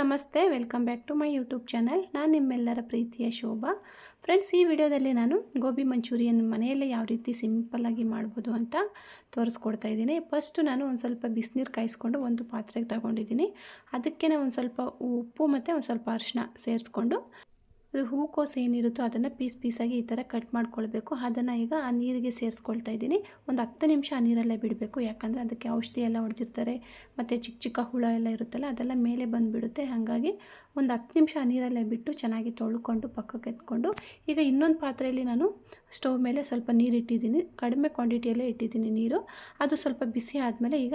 ನಮಸ್ತೆ, welcome back to my YouTube channel. ನಾನು ನಿಮ್ಮೆಲ್ಲರ ಪ್ರೀತಿಯ ಶೋಭಾ. ಫ್ರೆಂಡ್ಸ್, ಈ ವಿಡಿಯೋದಲ್ಲಿ ನಾನು ಗೋಬಿ ಮಂಚೂರಿಯನ್ ಮನೆಯಲ್ಲೇ ಯಾವ ರೀತಿ ಸಿಂಪಲ್ಲಾಗಿ ಮಾಡ್ಬೋದು ಅಂತ ತೋರಿಸ್ಕೊಡ್ತಾ ಇದ್ದೀನಿ. ಫಸ್ಟು ನಾನು ಒಂದು ಸ್ವಲ್ಪ ಬಿಸಿನೀರು ಕಾಯಿಸ್ಕೊಂಡು ಒಂದು ಪಾತ್ರೆಗೆ ತಗೊಂಡಿದ್ದೀನಿ. ಅದಕ್ಕೆ ಒಂದು ಸ್ವಲ್ಪ ಉಪ್ಪು ಮತ್ತು ಒಂದು ಸ್ವಲ್ಪ ಅರಿಶಿನ ಸೇರಿಸ್ಕೊಂಡು ಅದು ಹೂಕೋಸು ಏನಿರುತ್ತೋ ಅದನ್ನು ಪೀಸ್ ಪೀಸಾಗಿ ಈ ಥರ ಕಟ್ ಮಾಡ್ಕೊಳ್ಬೇಕು. ಅದನ್ನು ಈಗ ಆ ನೀರಿಗೆ ಸೇರಿಸ್ಕೊಳ್ತಾ ಇದ್ದೀನಿ. ಒಂದು ಹತ್ತು ನಿಮಿಷ ಆ ನೀರಲ್ಲೇ ಬಿಡಬೇಕು. ಯಾಕಂದರೆ ಅದಕ್ಕೆ ಔಷಧಿ ಎಲ್ಲ ಹೊಡೆದಿರ್ತಾರೆ. ಮತ್ತು ಚಿಕ್ಕ ಚಿಕ್ಕ ಹುಳ ಎಲ್ಲ ಇರುತ್ತಲ್ಲ, ಅದೆಲ್ಲ ಮೇಲೆ ಬಂದುಬಿಡುತ್ತೆ. ಹಾಗಾಗಿ ಒಂದು ಹತ್ತು ನಿಮಿಷ ಆ ನೀರಲ್ಲೇ ಬಿಟ್ಟು ಚೆನ್ನಾಗಿ ತೊಳ್ಕೊಂಡು ಪಕ್ಕಕ್ಕೆ ಎತ್ಕೊಂಡು, ಈಗ ಇನ್ನೊಂದು ಪಾತ್ರೆಯಲ್ಲಿ ನಾನು ಸ್ಟವ್ ಮೇಲೆ ಸ್ವಲ್ಪ ನೀರು ಇಟ್ಟಿದ್ದೀನಿ ಕಡಿಮೆ ಕ್ವಾಂಟಿಟಿಯಲ್ಲೇ ಇಟ್ಟಿದ್ದೀನಿ ನೀರು. ಅದು ಸ್ವಲ್ಪ ಬಿಸಿ ಆದಮೇಲೆ ಈಗ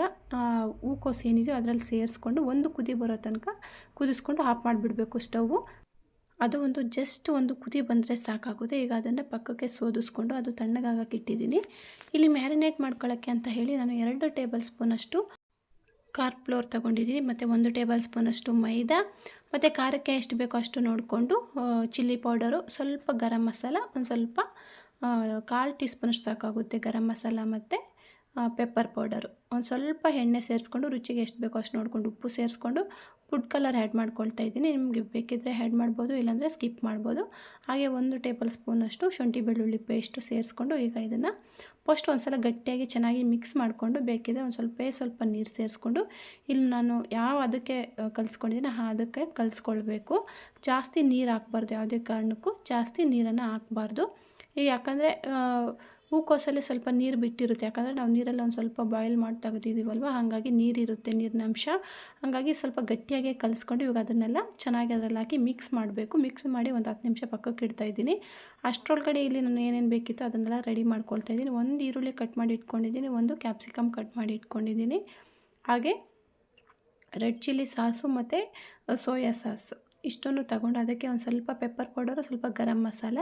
ಹೂಕೋಸು ಏನಿದೆಯೋ ಅದರಲ್ಲಿ ಸೇರಿಸ್ಕೊಂಡು ಒಂದು ಕುದಿ ಬರೋ ತನಕ ಕುದಿಸ್ಕೊಂಡು ಆಫ್ ಮಾಡಿಬಿಡಬೇಕು ಸ್ಟವ್ವು ಅದು ಒಂದು ಜಸ್ಟ್ ಒಂದು ಕುದಿ ಬಂದರೆ ಸಾಕಾಗುತ್ತೆ. ಈಗ ಅದನ್ನು ಪಕ್ಕಕ್ಕೆ ಸೋದಿಸ್ಕೊಂಡು ಅದು ತಣ್ಣಗಾಗಕ್ಕೆ ಇಟ್ಟಿದ್ದೀನಿ. ಇಲ್ಲಿ ಮ್ಯಾರಿನೇಟ್ ಮಾಡ್ಕೊಳ್ಳೋಕ್ಕೆ ಅಂತ ಹೇಳಿ ನಾನು ಎರಡು ಟೇಬಲ್ ಸ್ಪೂನಷ್ಟು ಕಾರ್ಪ್ ಫ್ಲೋರ್ ತೊಗೊಂಡಿದ್ದೀನಿ. ಮತ್ತು ಒಂದು ಟೇಬಲ್ ಸ್ಪೂನಷ್ಟು ಮೈದಾ, ಮತ್ತು ಖಾರಕ್ಕೆ ಎಷ್ಟು ಬೇಕೋ ಅಷ್ಟು ನೋಡಿಕೊಂಡು ಚಿಲ್ಲಿ ಪೌಡರು ಸ್ವಲ್ಪ ಗರಂ ಮಸಾಲ, ಒಂದು ಸ್ವಲ್ಪ ಕಾಲು ಟೀ ಸ್ಪೂನಷ್ಟು ಸಾಕಾಗುತ್ತೆ ಗರಂ ಮಸಾಲ ಮತ್ತು ಪೆಪ್ಪರ್ ಪೌಡರು ಒಂದು ಸ್ವಲ್ಪ ಎಣ್ಣೆ ಸೇರಿಸ್ಕೊಂಡು ರುಚಿಗೆ ಎಷ್ಟು ಬೇಕೋ ಅಷ್ಟು ನೋಡಿಕೊಂಡು, ಉಪ್ಪು ಸೇರಿಸ್ಕೊಂಡು ಫುಡ್ ಕಲರ್ ಆ್ಯಡ್ ಮಾಡ್ಕೊಳ್ತಾ ಇದ್ದೀನಿ. ನಿಮಗೆ ಬೇಕಿದ್ದರೆ ಆ್ಯಡ್ ಮಾಡ್ಬೋದು, ಇಲ್ಲಾಂದರೆ ಸ್ಕಿಪ್ ಮಾಡ್ಬೋದು. ಹಾಗೆ ಒಂದು ಟೇಬಲ್ ಸ್ಪೂನಷ್ಟು ಶುಂಠಿ ಬೆಳ್ಳುಳ್ಳಿ ಪೇಸ್ಟು ಸೇರಿಸ್ಕೊಂಡು ಈಗ ಇದನ್ನು ಫಸ್ಟ್ ಒಂದು ಸಲ ಗಟ್ಟಿಯಾಗಿ ಚೆನ್ನಾಗಿ ಮಿಕ್ಸ್ ಮಾಡಿಕೊಂಡು ಬೇಕಿದ್ರೆ ಒಂದು ಸ್ವಲ್ಪ ಸ್ವಲ್ಪ ನೀರು ಸೇರಿಸ್ಕೊಂಡು ಇಲ್ಲಿ ನಾನು ಯಾವ ಅದಕ್ಕೆ ಕಲಿಸ್ಕೊಂಡಿದ್ದೀನಿ, ಆ ಅದಕ್ಕೆ ಕಲಿಸ್ಕೊಳ್ಬೇಕು. ಜಾಸ್ತಿ ನೀರು ಹಾಕ್ಬಾರ್ದು ಯಾವುದೇ ಕಾರಣಕ್ಕೂ, ಜಾಸ್ತಿ ನೀರನ್ನು ಹಾಕ್ಬಾರ್ದು. ಈಗ ಯಾಕಂದರೆ ಹೂಕೋಸಲ್ಲಿ ಸ್ವಲ್ಪ ನೀರು ಬಿಟ್ಟಿರುತ್ತೆ. ಯಾಕಂದರೆ ನಾವು ನೀರಲ್ಲಿ ಒಂದು ಸ್ವಲ್ಪ ಬಾಯ್ಲ್ ಮಾಡಿ ತೆಗೆದಿದ್ದೀವಲ್ವ? ಹಾಗಾಗಿ ನೀರಿರುತ್ತೆ, ನೀರಿನ ಅಂಶ. ಹಾಗಾಗಿ ಸ್ವಲ್ಪ ಗಟ್ಟಿಯಾಗಿ ಕಲಿಸ್ಕೊಂಡು ಇವಾಗ ಅದನ್ನೆಲ್ಲ ಚೆನ್ನಾಗಿ ಅದರಲ್ಲಿ ಹಾಕಿ ಮಿಕ್ಸ್ ಮಾಡಬೇಕು. ಮಿಕ್ಸ್ ಮಾಡಿ ಒಂದು ಹತ್ತು ನಿಮಿಷ ಪಕ್ಕಕ್ಕೆ ಇಡ್ತಾ ಇದ್ದೀನಿ. ಅಷ್ಟರೊಳಗಡೆ ಇಲ್ಲಿ ನಾನು ಏನೇನು ಬೇಕಿತ್ತು ಅದನ್ನೆಲ್ಲ ರೆಡಿ ಮಾಡ್ಕೊಳ್ತಾ ಇದ್ದೀನಿ. ಒಂದು ಈರುಳ್ಳಿ ಕಟ್ ಮಾಡಿ ಇಟ್ಕೊಂಡಿದ್ದೀನಿ, ಒಂದು ಕ್ಯಾಪ್ಸಿಕಮ್ ಕಟ್ ಮಾಡಿ ಇಟ್ಕೊಂಡಿದ್ದೀನಿ. ಹಾಗೆ ರೆಡ್ ಚಿಲ್ಲಿ ಸಾಸು ಮತ್ತು ಸೋಯಾ ಸಾಸು. ಇಷ್ಟನ್ನು ತಗೊಂಡು ಅದಕ್ಕೆ ಒಂದು ಸ್ವಲ್ಪ ಪೆಪ್ಪರ್ ಪೌಡರು ಸ್ವಲ್ಪ ಗರಂ ಮಸಾಲ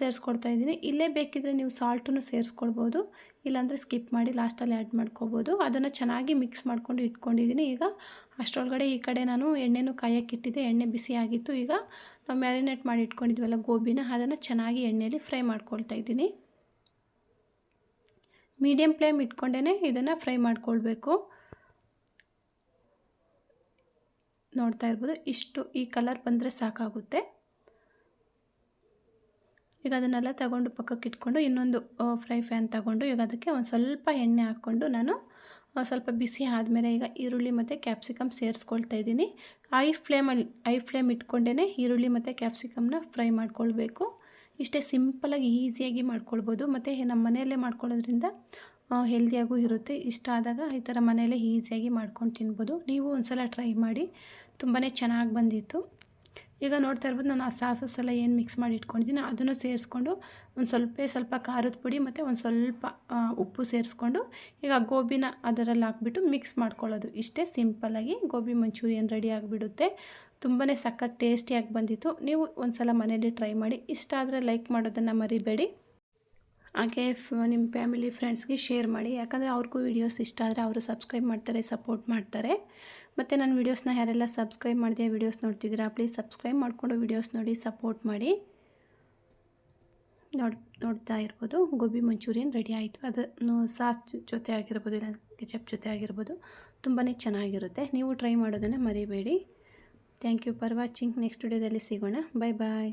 ಸೇರಿಸ್ಕೊಡ್ತಾ ಇದ್ದೀನಿ. ಇಲ್ಲೇ ಬೇಕಿದ್ದರೆ ನೀವು ಸಾಲ್ಟನ್ನು ಸೇರಿಸ್ಕೊಳ್ಬೋದು ಇಲ್ಲಾಂದರೆ ಸ್ಕಿಪ್ ಮಾಡಿ ಲಾಸ್ಟಲ್ಲಿ ಆ್ಯಡ್ ಮಾಡ್ಕೋಬೋದು. ಅದನ್ನು ಚೆನ್ನಾಗಿ ಮಿಕ್ಸ್ ಮಾಡಿಕೊಂಡು ಇಟ್ಕೊಂಡಿದ್ದೀನಿ. ಈಗ ಅಷ್ಟರೊಳಗಡೆ ಈ ಕಡೆ ನಾನು ಎಣ್ಣೆನೂ ಕಾಯಕ್ಕಿಟ್ಟಿದ್ದೆ ಎಣ್ಣೆ ಬಿಸಿ ಆಗಿತ್ತು. ಈಗ ನಾವು ಮ್ಯಾರಿನೇಟ್ ಮಾಡಿ ಇಟ್ಕೊಂಡಿದ್ವಲ್ಲ ಗೋಬಿನ, ಅದನ್ನು ಚೆನ್ನಾಗಿ ಎಣ್ಣೆಯಲ್ಲಿ ಫ್ರೈ ಮಾಡ್ಕೊಳ್ತಾ ಇದ್ದೀನಿ. ಮೀಡಿಯಮ್ ಫ್ಲೇಮ್ ಇಟ್ಕೊಂಡೇ ಇದನ್ನು ಫ್ರೈ ಮಾಡ್ಕೊಳ್ಬೇಕು. ನೋಡ್ತಾ ಇರ್ಬೋದು. ಇಷ್ಟು ಈ ಕಲರ್ ಬಂದರೆ ಸಾಕಾಗುತ್ತೆ. ಈಗ ಅದನ್ನೆಲ್ಲ ತಗೊಂಡು ಪಕ್ಕಕ್ಕೆ ಇಟ್ಕೊಂಡು ಇನ್ನೊಂದು ಫ್ರೈ ಫ್ಯಾನ್ ತಗೊಂಡು ಈಗ ಅದಕ್ಕೆ ಒಂದು ಸ್ವಲ್ಪ ಎಣ್ಣೆ ಹಾಕ್ಕೊಂಡು ನಾನು ಸ್ವಲ್ಪ ಬಿಸಿ ಆದಮೇಲೆ ಈಗ ಈರುಳ್ಳಿ ಮತ್ತು ಕ್ಯಾಪ್ಸಿಕಮ್ ಸೇರಿಸ್ಕೊಳ್ತಾ ಇದ್ದೀನಿ. ಐ ಫ್ಲೇಮಲ್ಲಿ ಐ ಫ್ಲೇಮ್ ಇಟ್ಕೊಂಡೇ ಈರುಳ್ಳಿ ಮತ್ತು ಕ್ಯಾಪ್ಸಿಕಮ್ನ ಫ್ರೈ ಮಾಡ್ಕೊಳ್ಬೇಕು. ಇಷ್ಟೇ ಸಿಂಪಲಾಗಿ ಈಸಿಯಾಗಿ ಮಾಡ್ಕೊಳ್ಬೋದು. ಮತ್ತು ನಮ್ಮ ಮನೆಯಲ್ಲೇ ಮಾಡ್ಕೊಳ್ಳೋದ್ರಿಂದ ಹೆಲ್ದಿಯಾಗೂ ಇರುತ್ತೆ. ಇಷ್ಟ ಆದಾಗ ಈ ಥರ ಮನೆಯಲ್ಲೇ ಈಸಿಯಾಗಿ ಮಾಡ್ಕೊಂಡು ತಿನ್ಬೋದು. ನೀವು ಒಂದು ಸಲ ಟ್ರೈ ಮಾಡಿ ತುಂಬಾ ಚೆನ್ನಾಗಿ ಬಂದಿತ್ತು. ಈಗ ನೋಡ್ತಾ ಇರ್ಬೋದು ನಾನು ಆ ಸಾಸಸ್ ಎಲ್ಲ ಏನು ಮಿಕ್ಸ್ ಮಾಡಿ ಇಟ್ಕೊಂಡಿದ್ದೀನಿ, ಅದನ್ನು ಸೇರಿಸ್ಕೊಂಡು ಒಂದು ಸ್ವಲ್ಪ ಸ್ವಲ್ಪ ಖಾರದ ಪುಡಿ ಮತ್ತು ಒಂದು ಸ್ವಲ್ಪ ಉಪ್ಪು ಸೇರಿಸ್ಕೊಂಡು ಈಗ ಗೋಬಿನ ಅದರಲ್ಲಿ ಹಾಕ್ಬಿಟ್ಟು ಮಿಕ್ಸ್ ಮಾಡ್ಕೊಳ್ಳೋದು. ಇಷ್ಟೇ ಸಿಂಪಲ್ಲಾಗಿ ಗೋಬಿ ಮಂಚೂರಿಯನ್ ರೆಡಿ ಆಗಿಬಿಡುತ್ತೆ. ತುಂಬಾ ಸಖತ್ ಟೇಸ್ಟಿಯಾಗಿ ಬಂದಿತ್ತು. ನೀವು ಒಂದು ಸಲ ಮನೇಲಿ ಟ್ರೈ ಮಾಡಿ. ಇಷ್ಟ ಆದರೆ ಲೈಕ್ ಮಾಡೋದನ್ನು ಮರಿಬೇಡಿ. ಹಾಗೆ ನಿಮ್ಮ ಫ್ಯಾಮಿಲಿ ಫ್ರೆಂಡ್ಸ್ಗೆ ಶೇರ್ ಮಾಡಿ. ಯಾಕಂದರೆ ಅವ್ರಿಗೂ ವೀಡಿಯೋಸ್ ಇಷ್ಟ ಆದರೆ ಅವರು ಸಬ್ಸ್ಕ್ರೈಬ್ ಮಾಡ್ತಾರೆ, ಸಪೋರ್ಟ್ ಮಾಡ್ತಾರೆ. ಮತ್ತು ನನ್ನ ವೀಡಿಯೋಸ್ನ ಯಾರೆಲ್ಲ ಸಬ್ಸ್ಕ್ರೈಬ್ ಮಾಡಿದೆ ವೀಡಿಯೋಸ್ ನೋಡ್ತಿದ್ದೀರಾ, ಪ್ಲೀಸ್ ಸಬ್ಸ್ಕ್ರೈಬ್ ಮಾಡಿಕೊಂಡು ವೀಡಿಯೋಸ್ ನೋಡಿ, ಸಪೋರ್ಟ್ ಮಾಡಿ. ನೋಡ್, ನೋಡ್ತಾ ಇರ್ಬೋದು. ಗೋಬಿ ಮಂಚೂರಿಯನ್ ರೆಡಿ ಆಯಿತು. ಅದನ್ನು ಸಾಸ್ ಜೊತೆ ಆಗಿರ್ಬೋದು, ಇಲ್ಲ ಕೆಚಪ್ ಜೊತೆ ಆಗಿರ್ಬೋದು ತುಂಬಾ ಚೆನ್ನಾಗಿರುತ್ತೆ. ನೀವು ಟ್ರೈ ಮಾಡೋದನ್ನು ಮರಿಬೇಡಿ. Thank you for watching. Next ವಿಡಿಯೋದಲ್ಲಿ ಸಿಗೋಣ. ಬಾಯ್ ಬಾಯ್